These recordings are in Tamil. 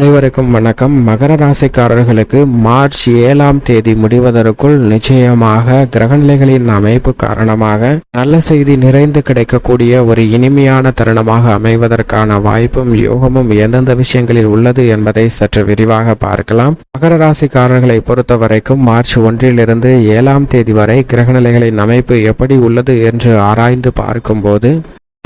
அனைவருக்கும் வணக்கம். மகர ராசிக்காரர்களுக்கு மார்ச் ஏழாம் தேதி முடிவதற்குள் நிச்சயமாக கிரகநிலைகளின் அமைப்பு காரணமாக நல்ல செய்தி நிறைந்து கிடைக்கக்கூடிய ஒரு இனிமையான தருணமாக அமைவதற்கான வாய்ப்பும் யோகமும் எந்தெந்த விஷயங்களில் உள்ளது என்பதை சற்று விரிவாக பார்க்கலாம். மகர ராசிக்காரர்களை பொறுத்த வரைக்கும் மார்ச் ஒன்றிலிருந்து ஏழாம் தேதி வரை கிரகநிலைகளின் அமைப்பு எப்படி உள்ளது என்று ஆராய்ந்து பார்க்கும்போது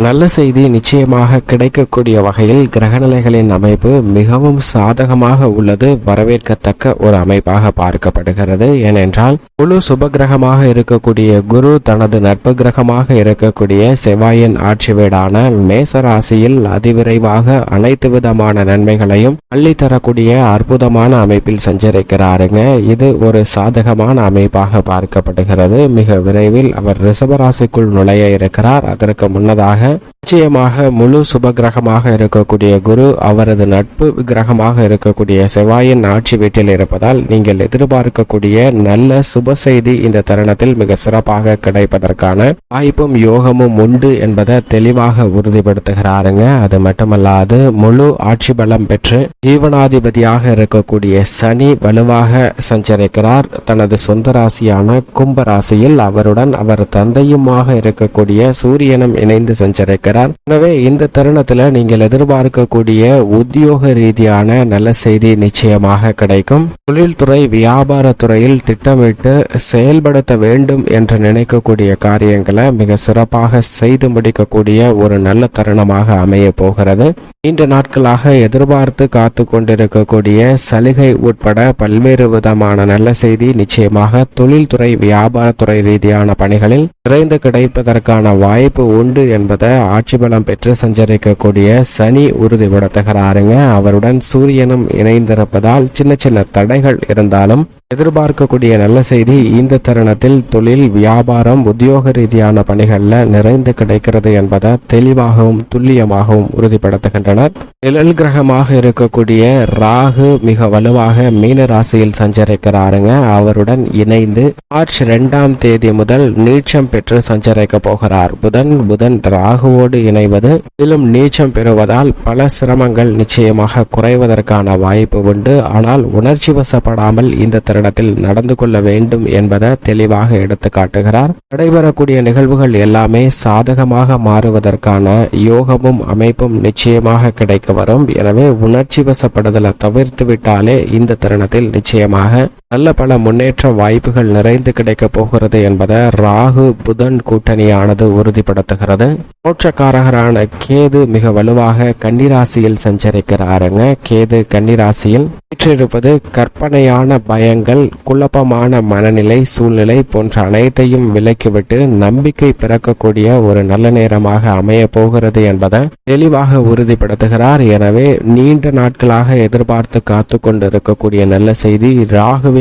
நல்ல செய்தி நிச்சயமாக கிடைக்கக்கூடிய வகையில் கிரகநிலைகளின் அமைப்பு மிகவும் சாதகமாக உள்ளது வரவேற்கத்தக்க ஒரு அமைப்பாக பார்க்கப்படுகிறது. ஏனென்றால் முழு சுபகிரகமாக இருக்கக்கூடிய குரு தனது நட்பு கிரகமாக இருக்கக்கூடிய செவ்வாயின் ஆட்சி வீடான மேசராசியில் அதிவிரைவாக அனைத்து விதமான நன்மைகளையும் அள்ளித்தரக்கூடிய அற்புதமான அமைப்பில் சஞ்சரிக்கிறாருங்க. இது ஒரு சாதகமான அமைப்பாக பார்க்கப்படுகிறது. மிக விரைவில் அவர் ரிஷபராசிக்குள் நுழைய இருக்கிறார். அதற்கு முன்னதாக நிச்சயமாக முழு சுப கிரகமாக இருக்கக்கூடிய குரு அவரது நட்பு கிரகமாக இருக்கக்கூடிய செவ்வாயின் ஆட்சி வீட்டில் இருப்பதால் நீங்கள் எதிர்பார்க்கக்கூடிய நல்ல சுப செய்தி இந்த தருணத்தில் மிக சிறப்பாக கிடைப்பதற்கான வாய்ப்பும் யோகமும் உண்டு என்பதை தெளிவாக உறுதிப்படுத்துகிறாருங்க. அது மட்டுமல்லாது முழு ஆட்சி பலம் பெற்று ஜீவனாதிபதியாக இருக்கக்கூடிய சனி வலுவாக சஞ்சரிக்கிறார். தனது சொந்த ராசியான கும்ப ராசியில் அவருடன் அவர் தந்தையுமாக இருக்கக்கூடிய சூரியனும் இணைந்து அமைஞ்சிருக்கிறார் எனவே இந்த தருணத்தில் நீங்கள் எதிர்பார்க்கக்கூடிய உத்தியோக ரீதியான நல்ல செய்தி நிச்சயமாக கிடைக்கும். தொழில்துறை வியாபாரத்துறையில் திட்டமிட்டு செயல்படுத்த வேண்டும் என்று நினைக்கக்கூடிய காரியங்களை மிக சிறப்பாக செய்து முடிக்கக்கூடிய ஒரு நல்ல தருணமாக அமைய போகிறது. நீண்ட நாட்களாக எதிர்பார்த்து காத்து கொண்டிருக்கக்கூடிய சலுகை உட்பட பல்வேறு விதமான நல்ல செய்தி நிச்சயமாக தொழில்துறை வியாபாரத்துறை ரீதியான பணிகளில் விரைந்து கிடைப்பதற்கான வாய்ப்பு உண்டு என்பதை ஆட்சி பலம் பெற்று சஞ்சரிக்கக்கூடிய சனி உறுதிபட தகராறுங்க அவருடன் சூரியனும் இணைந்திருப்பதால் சின்ன சின்ன தடைகள் இருந்தாலும் எதிர்பார்க்கக்கூடிய நல்ல செய்தி இந்த தருணத்தில் தொழில் வியாபாரம் உத்தியோக ரீதியான பணிகளில் நிறைந்து கிடைக்கிறது என்பதை தெளிவாகவும் துல்லியமாகவும் உறுதிப்படுத்துகின்றனர். நிழல் கிரகமாக இருக்கக்கூடிய ராகு மிக வலுவாக மீன ராசியில் சஞ்சரிக்கிறாருங்க. அவருடன் இணைந்து மார்ச் இரண்டாம் தேதி முதல் நீச்சம் பெற்று சஞ்சரிக்க போகிறார். புதன் புதன் ராகுவோடு இணைவது இதிலும் நீச்சம் பெறுவதால் பல சிரமங்கள் நிச்சயமாக குறைவதற்கான வாய்ப்பு உண்டு. ஆனால் உணர்ச்சி வசப்படாமல் இந்த தருணத்தில் நடந்து கொள்ள வேண்டும் என்பதை தெளிவாக எடுத்து காட்டுகிறார். நடைபெறக்கூடிய நிகழ்வுகள் எல்லாமே சாதகமாக மாறுவதற்கான யோகமும் அமைப்பும் நிச்சயமாக கிடைக்க வரும். எனவே உணர்ச்சி வசப்படுதலை தவிர்த்து விட்டாலே இந்த தருணத்தில் நிச்சயமாக நல்ல பல முன்னேற்ற வாய்ப்புகள் நிறைந்து கிடைக்க போகிறது என்பதை ராகு புதன் கூட்டணியானது உறுதிப்படுத்துகிறது. மோட்சக்காரகரான கேது மிக வலுவாக கன்னிராசியில் சஞ்சரிக்கிறாருங்க. கேது கன்னிராசியில் வீற்றிருப்பது கற்பனையான பயங்கள் குழப்பமான மனநிலை சூழ்நிலை போன்ற அனைத்தையும் விலக்கிவிட்டு நம்பிக்கை பிறக்கக்கூடிய ஒரு நல்ல நேரமாக அமைய போகிறது என்பதை தெளிவாக உறுதிப்படுத்துகிறார். எனவே நீண்ட நாட்களாக எதிர்பார்த்து காத்து கொண்டிருக்கக்கூடிய நல்ல செய்தி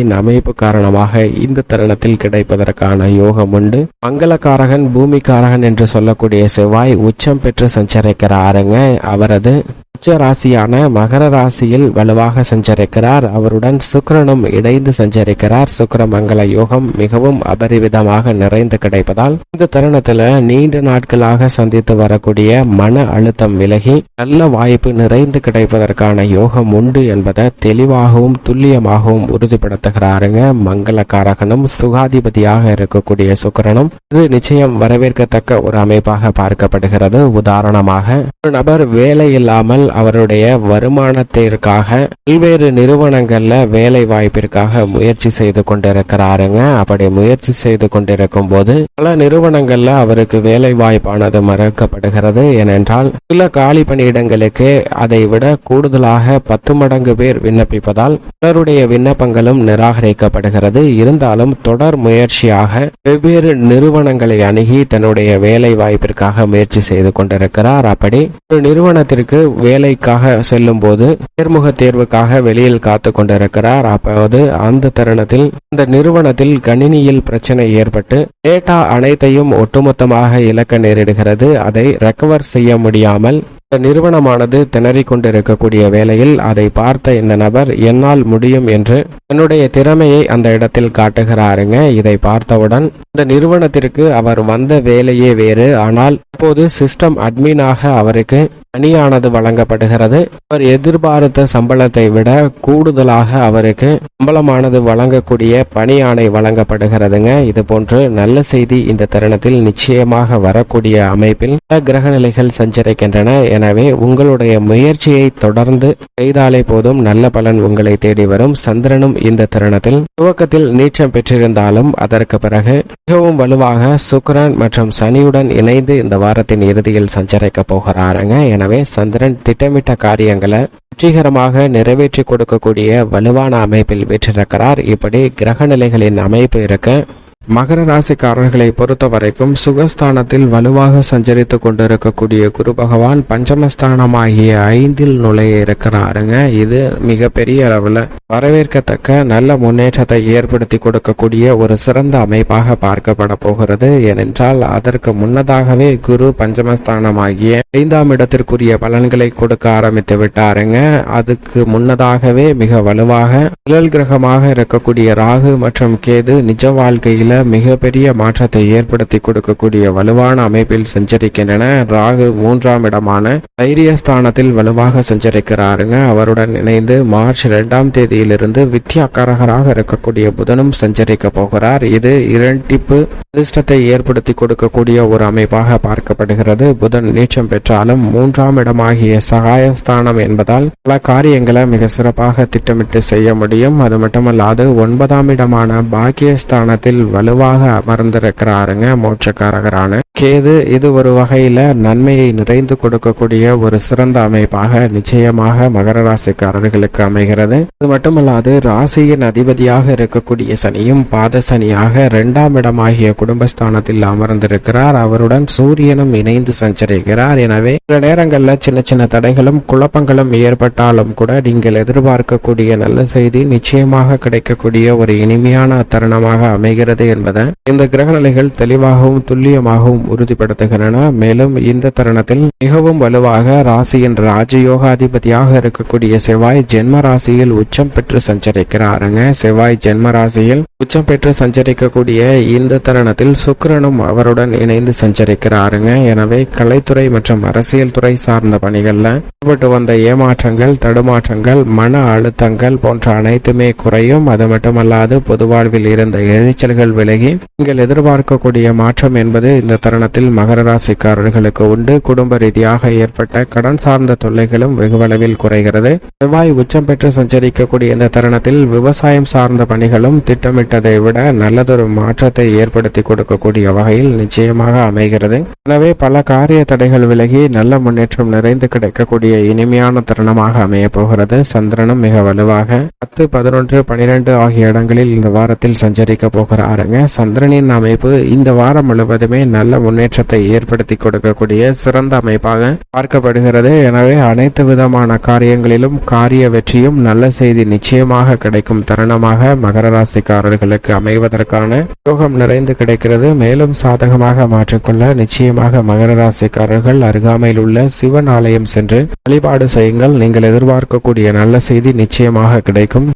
ராகுவின் அமைப்பு காரணமாக இந்த தருணத்தில் கிடைப்பதற்கான யோகம் உண்டு. மங்களக்காரகன் பூமிக்காரகன் என்று சொல்லக்கூடிய செவ்வாய் உச்சம் பெற்று சஞ்சரிக்கிறாருங்க. அவரது உச்ச ராசியான மகர ராசியில் வலுவாக சஞ்சரிக்கிறார். அவருடன் சுக்கிரனும் இணைந்து சஞ்சரிக்கிறார். சுக்கர மங்கள யோகம் மிகவும் அபரிவிதமாக நிறைந்து கிடைப்பதால் இந்த தருணத்துல நீண்ட நாட்களாக சந்தித்து வரக்கூடிய மன அழுத்தம் விலகி நல்ல வாய்ப்பு நிறைந்து கிடைப்பதற்கான யோகம் உண்டு என்பதை தெளிவாகவும் துல்லியமாகவும் உறுதிப்படுத்துகிறாருங்க. மங்களக்காரகனும் சுகாதிபதியாக இருக்கக்கூடிய சுக்கரனும் இது நிச்சயம் வரவேற்கத்தக்க ஒரு அமைப்பாக பார்க்கப்படுகிறது. உதாரணமாக ஒரு நபர் வேலை இல்லாமல் அவருடைய வருமானத்திற்காக பல்வேறு நிறுவனங்கள்ல வேலை வாய்ப்பிற்காக முயற்சி செய்து கொண்டிருக்கிறாருங்க. அப்படி முயற்சி செய்து கொண்டிருக்கும் போது பல நிறுவனங்கள்ல அவருக்கு வேலை வாய்ப்பானது மறுக்கப்படுகிறது. ஏனென்றால் சில காலி பணியிடங்களுக்கு அதை விட கூடுதலாக பத்து மடங்கு பேர் விண்ணப்பிப்பதால் பலருடைய விண்ணப்பங்களும் நிராகரிக்கப்படுகிறது. இருந்தாலும் தொடர் முயற்சியாக வெவ்வேறு நிறுவனங்களை அணுகி தன்னுடைய வேலை வாய்ப்பிற்காக முயற்சி செய்து கொண்டிருக்கிறார். அப்படி ஒரு நிறுவனத்திற்கு வேலை வேலைக்காக செல்லும் போது நேர்முக தேர்வுக்காக வெளியில் காத்து கொண்டிருக்கிறார் அப்போது அந்த தருணத்தில் இந்த நிறுவனத்தில் கணினியில் பிரச்சனை ஏற்பட்டு டேட்டா அனைத்தையும் ஒட்டுமொத்தமாக இழக்க நேரிடுகிறது. அதை ரெக்கவர் செய்ய முடியாமல் இந்த நிறுவனமானது திணறிக் கொண்டிருக்கக்கூடிய வேளையில் அதை பார்த்த இந்த நபர் என்னால் முடியும் என்று தன்னுடைய திறமையை அந்த இடத்தில் காட்டுகிறாருங்க. இதை பார்த்தவுடன் இந்த நிறுவனத்திற்கு அவர் வந்த வேலையே வேறு. ஆனால் இப்போது சிஸ்டம் அட்மினாக அவருக்கு பணியானது வழங்கப்படுகிறது. அவர் எதிர்பார்த்த சம்பளத்தை விட கூடுதலாக அவருக்கு சம்பளமானது வழங்கக்கூடிய பணியானை வழங்கப்படுகிறதுங்க. இது போன்று நல்ல செய்தி இந்த தருணத்தில் நிச்சயமாக வரக்கூடிய அமைப்பில் பல கிரக நிலைகள் சஞ்சரிக்கின்றன. எனவே உங்களுடைய முயற்சியை தொடர்ந்து செய்தாலே போதும். நல்ல பலன் உங்களை தேடி வரும். சந்திரனும் இந்த தருணத்தில் துவக்கத்தில் நீச்சம் பெற்றிருந்தாலும் அதற்கு பிறகு மிகவும் வலுவாக சுக்கரன் மற்றும் சனியுடன் இணைந்து இந்த வாரத்தின் இறுதியில் சஞ்சரிக்க போகிறாருங்க. என எனவே சந்திரன் திட்டமிட்ட காரியங்களை வெற்றிகரமாக நிறைவேற்றி கொடுக்கக்கூடிய வலுவான அமைப்பில் பெற்றிருக்கிறார் இப்படி கிரக நிலைகளின் அமைப்பு இருக்க மகர ராசிக்காரர்களை பொறுத்த வரைக்கும் சுகஸ்தானத்தில் வலுவாக சஞ்சரித்து கொண்டிருக்கக்கூடிய குரு பகவான் பஞ்சமஸ்தானமாகிய ஐந்தில் நுழைய இருக்கிறாருங்க. இது மிகப்பெரிய அளவில் வரவேற்கத்தக்க நல்ல முன்னேற்றத்தை ஏற்படுத்தி கொடுக்கக்கூடிய ஒரு சிறந்த அமைப்பாக பார்க்கப்பட போகிறது. ஏனென்றால் அதற்கு முன்னதாகவே குரு பஞ்சமஸ்தானமாகிய ஐந்தாம் இடத்திற்குரிய பலன்களை கொடுக்க ஆரம்பித்து விட்டாருங்க. அதுக்கு முன்னதாகவே மிக வலுவாக நிழல் கிரகமாக இருக்கக்கூடிய ராகு மற்றும் கேது நிஜ வாழ்க்கையில் மிகப்பெரிய மாற்றத்தை ஏற்படுத்தி கொடுக்கக்கூடிய வலுவான அமைப்பில் சஞ்சரிக்கின்றன. ராகு மூன்றாம் இடமான தைரியஸ்தானத்தில் வலுவாக சஞ்சரிக்கிறாருங்க. அவருடன் இணைந்து மார்ச் இரண்டாம் தேதியிலிருந்து வித்யாக்காரகராக இருக்கக்கூடிய புதனும் சஞ்சரிக்க போகிறார். இது இரண்டிப்பு அதிர்ஷ்டத்தை ஏற்படுத்தி கொடுக்கக்கூடிய ஒரு அமைப்பாக பார்க்கப்படுகிறது. புதன் நீச்சம் பெற்றாலும் மூன்றாம் இடமாகிய சகாயஸ்தானம் என்பதால் பல காரியங்களை மிக சிறப்பாக திட்டமிட்டு செய்ய முடியும். அது மட்டுமல்லாது ஒன்பதாம் இடமான பாக்கியஸ்தானத்தில் வலுவாக அமர்ந்திருக்கிறாருங்க மோட்சக்காரகரான. கேது இது ஒரு வகையில நன்மையை நிறைந்து கொடுக்கக்கூடிய ஒரு சிறந்த அமைப்பாக நிச்சயமாக மகர ராசிக்காரர்களுக்கு அமைகிறது. அது மட்டுமல்லாது ராசியின் அதிபதியாக இருக்கக்கூடிய சனியும் பாத சனியாக இரண்டாம் இடமாகிய குடும்பஸ்தானத்தில் அமர்ந்திருக்கிறார். அவருடன் சூரியனும் இணைந்து சஞ்சரிக்கிறார். எனவே சில நேரங்களில் சின்ன சின்ன தடைகளும் குழப்பங்களும் ஏற்பட்டாலும் கூட நீங்கள் எதிர்பார்க்கக்கூடிய நல்ல செய்தி நிச்சயமாக கிடைக்கக்கூடிய ஒரு இனிமையான தருணமாக அமைகிறது என்பதை இந்த கிரகநிலைகள் தெளிவாகவும் துல்லியமாகவும் உறுதிப்படுத்துகின்றன. மேலும் இந்த தருணத்தில் மிகவும் வலுவாக ராசியின் ராஜயோகாதிபதியாக இருக்கக்கூடிய செவ்வாய் ஜென்ம ராசியில் உச்சம் பெற்று சஞ்சரிக்கிறாருங்க. செவ்வாய் ஜென்ம ராசியில் உச்சம் பெற்று சஞ்சரிக்கக்கூடிய இந்த தருணத்தில் சுக்கரனும் அவருடன் இணைந்து சஞ்சரிக்கிறாருங்க. எனவே கலைத்துறை மற்றும் அரசியல் துறை சார்ந்த பணிகள்ல ஏற்பட்டு வந்த ஏமாற்றங்கள் தடுமாற்றங்கள் மன அழுத்தங்கள் போன்ற அனைத்துமே குறையும். அது மட்டுமல்லாது பொது வாழ்வில் இருந்த எரிச்சல்கள் விலகி நீங்கள் எதிர்பார்க்கக்கூடிய மாற்றம் என்பது இந்த தருணத்தில் மகர ராசிக்காரர்களுக்கு உண்டு. குடும்ப ரீதியாக ஏற்பட்ட கடன் சார்ந்த தொல்லைகளும் வெகுவளவில் குறைகிறது. செவ்வாய் உச்சம் பெற்று சஞ்சரிக்கக்கூடிய இந்த தருணத்தில் விவசாயம் சார்ந்த பணிகளும் திட்டமிட்டதை விட நல்லதொரு மாற்றத்தை ஏற்படுத்தி கொடுக்கக்கூடிய வகையில் நிச்சயமாக அமைகிறது. எனவே பல காரிய தடைகள் விலகி நல்ல முன்னேற்றம் நிறைந்து கிடைக்கக்கூடிய இனிமையான தருணமாக அமைய போகிறது. சந்திரனும் மிக வலுவாக பத்து பதினொன்று பனிரெண்டு ஆகிய இடங்களில் இந்த வாரத்தில் சஞ்சரிக்க போகிறாருங்க. சந்திரனின் அமைப்பு இந்த வாரம் முழுவதுமே நல்ல முன்னேற்றத்தை ஏற்படுத்தி கொடுக்கக்கூடிய சிறந்த அமைப்பாக பார்க்கப்படுகிறது. எனவே அனைத்து விதமான காரியங்களிலும் காரிய வெற்றியும் நல்ல செய்தி நிச்சயமாக கிடைக்கும் தருணமாக மகர ராசிக்காரர்களுக்கு அமைவதற்கான யோகம் நிறைந்து கிடைக்கிறது. மேலும் சாதகமாக மாற்றிக்கொள்ள நிச்சயமாக மகர ராசிக்காரர்கள் அருகாமையில் உள்ள சிவன் ஆலயம் சென்று வழிபாடு செய்யுங்கள். நீங்கள் எதிர்பார்க்கக்கூடிய நல்ல செய்தி நிச்சயமாக கிடைக்கும்.